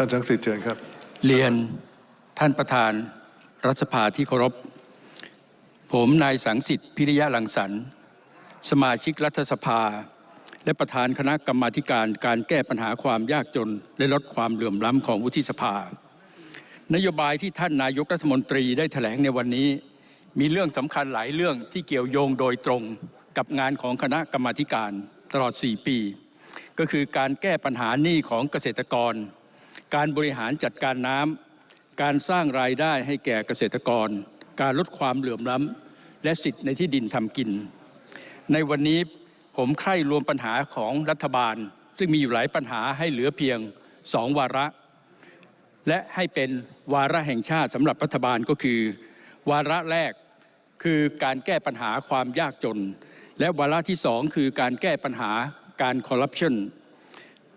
ท่านชังสิทธิ์เชิญครับ เรียนท่านประธานรัฐสภาที่เคารพ ผมนายสังสิทธิ์พิริยะลังสรรค์สมาชิกรัฐสภา และประธานคณะกรรมาการการแก้ปัญหาความยากจน และลดความเหลื่อมล้ำของวุฒิสภา นโยบายที่ท่านนายกรัฐมนตรีได้แถลงในวันนี้ มีเรื่องสำคัญหลายเรื่องที่เกี่ยวโยงโดยตรงกับงานของคณะกรรมาการตลอด 4 ปี ก็คือการแก้ปัญหาหนี้ของเกษตรกร การบริหารจัดการน้ำการสร้างรายได้ให้แก่เกษตรกร การลดความเหลื่อมล้ำและสิทธิ์ในที่ดินทำกิน ในวันนี้ผมใคร่รวมปัญหาของรัฐบาล ซึ่งมีอยู่หลายปัญหาให้เหลือเพียงสองวาระ และให้เป็นวาระแห่งชาติสำหรับรัฐบาลก็คือ วาระแรกคือการแก้ปัญหาความยากจน และวาระที่สองคือการแก้ปัญหาการคอร์รัปชัน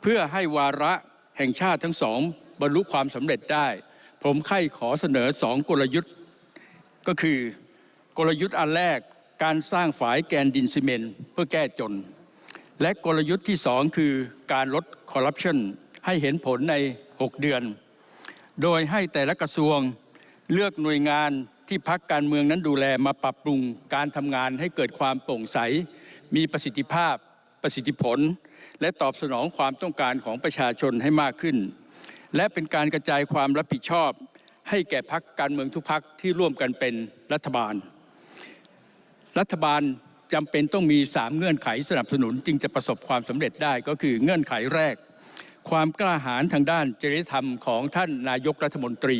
เพื่อให้วาระ แห่งชาติทั้งสองบรรลุความสำเร็จได้ ผมใคร่ขอเสนอสองกลยุทธ์ ก็คือกลยุทธ์อันแรกการสร้างฝายแกนดินซีเมนต์เพื่อแก้จน และกลยุทธ์ที่สองคือการลดคอร์รัปชันให้เห็นผลใน 6 เดือน โดยให้แต่ละกระทรวงเลือกหน่วยงานที่พักการเมืองนั้นดูแลมาปรับปรุงการทำงานให้เกิดความโปร่งใส มีประสิทธิภาพประสิทธิผล และตอบสนองความต้องการของประชาชนให้มากขึ้น และเป็นการกระจายความรับผิดชอบ ให้แก่พักการเมืองทุกพักที่ร่วมกันเป็นรัฐบาล รัฐบาลจำเป็นต้องมี 3 เงื่อนไขสนับสนุนจึงจะประสบความสำเร็จได้ก็คือเงื่อนไขแรก ความกล้าหาญทางด้านจริยธรรมของท่านนายกรัฐมนตรี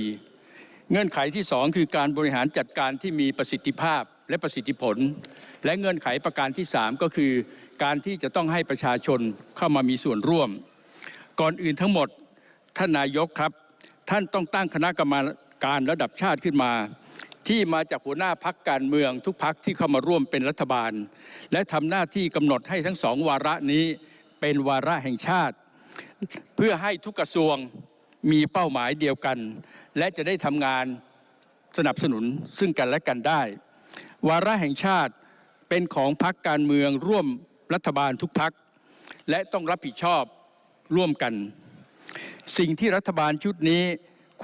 เงื่อนไขที่สองคือการบริหารจัดการที่มีประสิทธิภาพและประสิทธิผล และเงื่อนไขประการที่สามก็คือ การที่จะต้องให้ประชาชนเข้ามามีส่วนร่วม ก่อนอื่นทั้งหมดท่านนายกครับ ท่านต้องตั้งคณะกรรมการระดับชาติขึ้นมา ที่มาจากหัวหน้าพักการเมืองทุกพักที่เข้ามาร่วมเป็นรัฐบาล และทำหน้าที่กำหนดให้ทั้งสองวาระนี้เป็นวาระแห่งชาติ เพื่อให้ทุกกระทรวงมีเป้าหมายเดียวกัน และจะได้ทำงานสนับสนุนซึ่งกันและกันได้ วาระแห่งชาติเป็นของพักการเมืองร่วม รัฐบาลทุกพัก และต้องรับผิดชอบร่วมกัน สิ่งที่รัฐบาลชุดนี้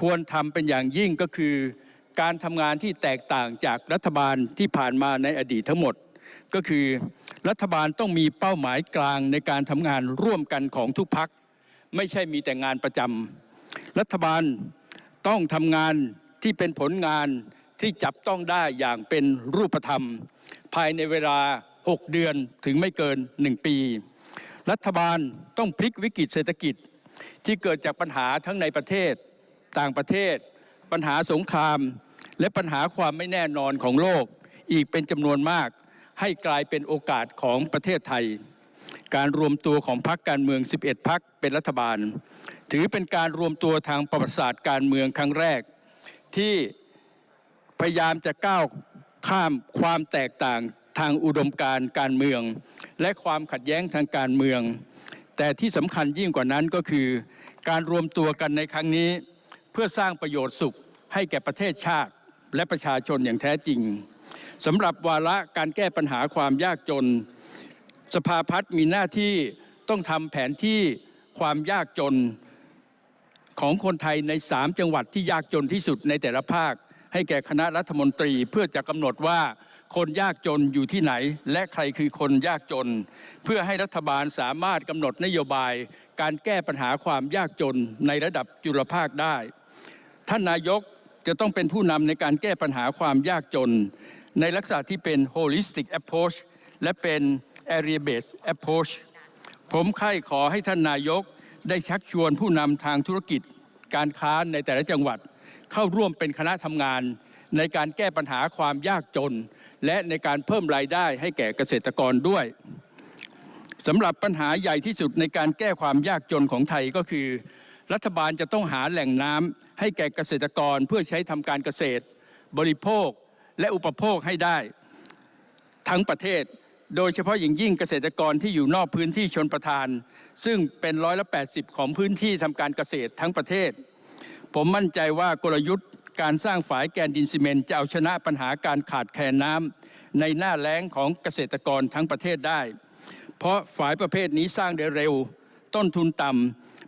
ควรทำเป็นอย่างยิ่งก็คือ การทำงานที่แตกต่างจากรัฐบาลที่ผ่านมาในอดีตทั้งหมด ก็คือรัฐบาลต้องมีเป้าหมายกลางในการทำงานร่วมกันของทุกพัก ไม่ใช่มีแต่งานประจำรัฐบาลต้องทำงานที่เป็นผลงานที่จับต้องได้อย่างเป็นรูปธรรม ภายในเวลา 6 เดือนถึงไม่เกิน 1 ปี รัฐบาลต้องพลิกวิกฤตเศรษฐกิจที่เกิดจากปัญหาทั้งในประเทศต่างประเทศ ปัญหาสงคราม และปัญหาความไม่แน่นอนของโลก อีกเป็นจำนวนมาก ให้กลายเป็นโอกาสของประเทศไทย การรวมตัวของพรรคการเมือง 11 พรรคเป็นรัฐบาล ถือเป็นการรวมตัวทางประวัติศาสตร์การเมืองครั้งแรก ที่พยายามจะก้าวข้ามความแตกต่าง ทางอุดมการณ์การเมือง และความขัดแย้งทางการเมือง แต่ที่สำคัญยิ่งกว่านั้นก็คือ การรวมตัวกันในครั้งนี้ เพื่อสร้างประโยชน์สุขให้แก่ประเทศชาติและประชาชนอย่างแท้จริงสำหรับวาระการแก้ปัญหาความยากจน สภาพัฒน์มีหน้าที่ต้องทำแผนที่ความยากจนของคนไทยใน3จังหวัดที่ยากจนที่สุดในแต่ละภาค ให้แก่คณะรัฐมนตรีเพื่อจะกำหนดว่า คนยากจนอยู่ที่ไหน และใครคือคนยากจน เพื่อให้รัฐบาลสามารถกำหนดนโยบาย การแก้ปัญหาความยากจนในระดับจุลภาคได้ ท่านนายกจะต้องเป็นผู้นำในการแก้ปัญหาความยากจน ในลักษณะที่เป็น holistic approach และเป็น area based approach ผมใคร่ขอให้ท่านนายกได้ชักชวนผู้นำทางธุรกิจ การค้าในแต่ละจังหวัด เข้าร่วมเป็นคณะทำงาน ในการแก้ปัญหาความยากจน และในการเพิ่มรายได้ให้แก่เกษตรกรด้วยสำหรับปัญหาใหญ่ที่สุดในการแก้ความยากจนของไทยก็คือ รัฐบาลจะต้องหาแหล่งน้ำให้แก่เกษตรกรเพื่อใช้ทำการเกษตร บริโภคและอุปโภคให้ได้ ทั้งประเทศ โดยเฉพาะอย่างยิ่งเกษตรกรที่อยู่นอกพื้นที่ชนประทาน ซึ่งเป็นร้อยละ80 ของพื้นที่ทำการเกษตรทั้งประเทศ ผมมั่นใจว่ากลยุทธ์ การสร้างฝายแกนดินซีเมนต์จะเอาชนะปัญหาการขาดแคลนน้ำในหน้าแล้งของเกษตรกรทั้งประเทศได้ เพราะฝายประเภทนี้สร้างได้เร็ว ต้นทุนต่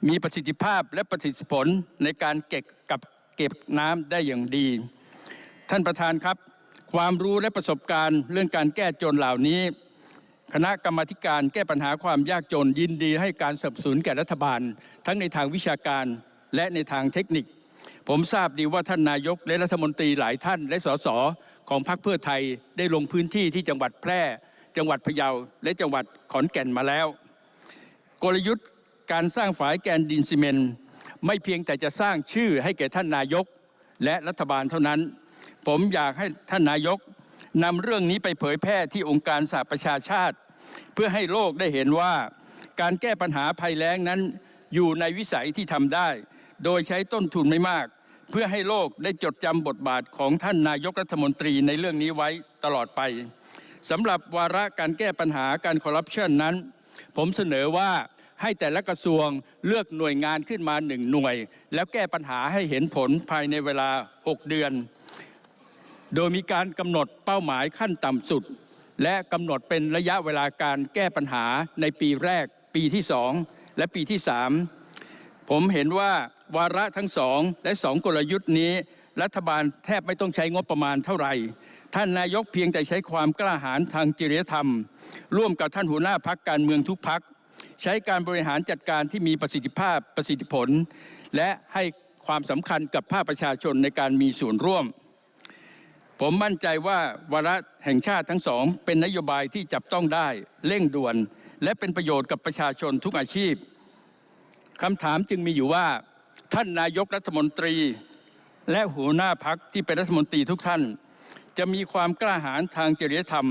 มีประสิทธิภาพและประสิทธิผลในการเก็บกับเก็บน้ำได้อย่างดี ท่านประธานครับ ความรู้และประสบการณ์เรื่องการแก้จนเหล่านี้คณะกรรมธิการแก้ปัญหาความยากจนยินดีให้การสนับสนุนแก่รัฐบาล ทั้งในทางวิชาการและในทางเทคนิค ผมทราบดีว่าท่านนายกและรัฐมนตรีหลายท่าน และสสของพรรคเพื่อไทยได้ลงพื้นที่ที่จังหวัดแพร่ จังหวัดพะเยาและจังหวัดขอนแก่นมาแล้ว กลยุทธ์การสร้างฝายแกนดินซีเมนต์ไม่เพียงแต่จะสร้างชื่อให้แก่ท่านนายกและรัฐบาลเท่านั้น ผมอยากให้ท่านนายกนำเรื่องนี้ไปเผยแพร่ที่องค์การสหประชาชาติ เพื่อให้โลกได้เห็นว่า การแก้ปัญหาภัยแล้งนั้นอยู่ในวิสัยที่ทำได้ โดยใช้ต้นทุนไม่มาก เพื่อให้โลกได้จดจำบทบาทของท่านนายกรัฐมนตรีในเรื่องนี้ไว้ตลอดไปสำหรับวาระการแก้ปัญหาการคอร์รัปชันนั้น ผมเสนอว่าให้แต่ละกระทรวงเลือกหน่วยงานขึ้นมาหนึ่งหน่วย แล้วแก้ปัญหาให้เห็นผลภายในเวลา 6 เดือน โดยมีการกำหนดเป้าหมายขั้นต่ำสุด และกำหนดเป็นระยะเวลาการแก้ปัญหาในปีแรก ปีที่สองและปีที่สามผมเห็นว่า วาระทั้งสองและสองกลยุทธ์นี้ รัฐบาลแทบไม่ต้องใช้งบประมาณเท่าไหร่ท่านนายกเพียงแต่ใช้ความกล้าหาญทางจริยธรรม ร่วมกับท่านหัวหน้าพักการเมืองทุกพัก ใช้การบริหารจัดการที่มีประสิทธิภาพประสิทธิผล และให้ความสำคัญกับภาคประชาชนในการมีส่วนร่วม ผมมั่นใจว่าวาระแห่งชาติทั้งสอง เป็นนโยบายที่จับต้องได้เร่งด่วน และเป็นประโยชน์กับประชาชนทุกอาชีพคำถามจึงมีอยู่ว่า ท่านนายกรัฐมนตรี และหัวหน้าพักที่เป็นรัฐมนตรีทุกท่าน จะมีความกล้าหาญทางจริยธรรม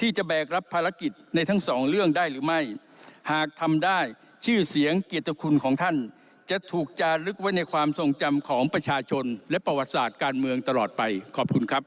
ที่จะแบกรับภารกิจในทั้งสองเรื่องได้หรือไม่ หากทำได้ชื่อเสียงเกียรติคุณของท่าน จะถูกจารึกไว้ในความทรงจำของประชาชน และประวัติศาสตร์การเมืองตลอดไปขอบคุณครับ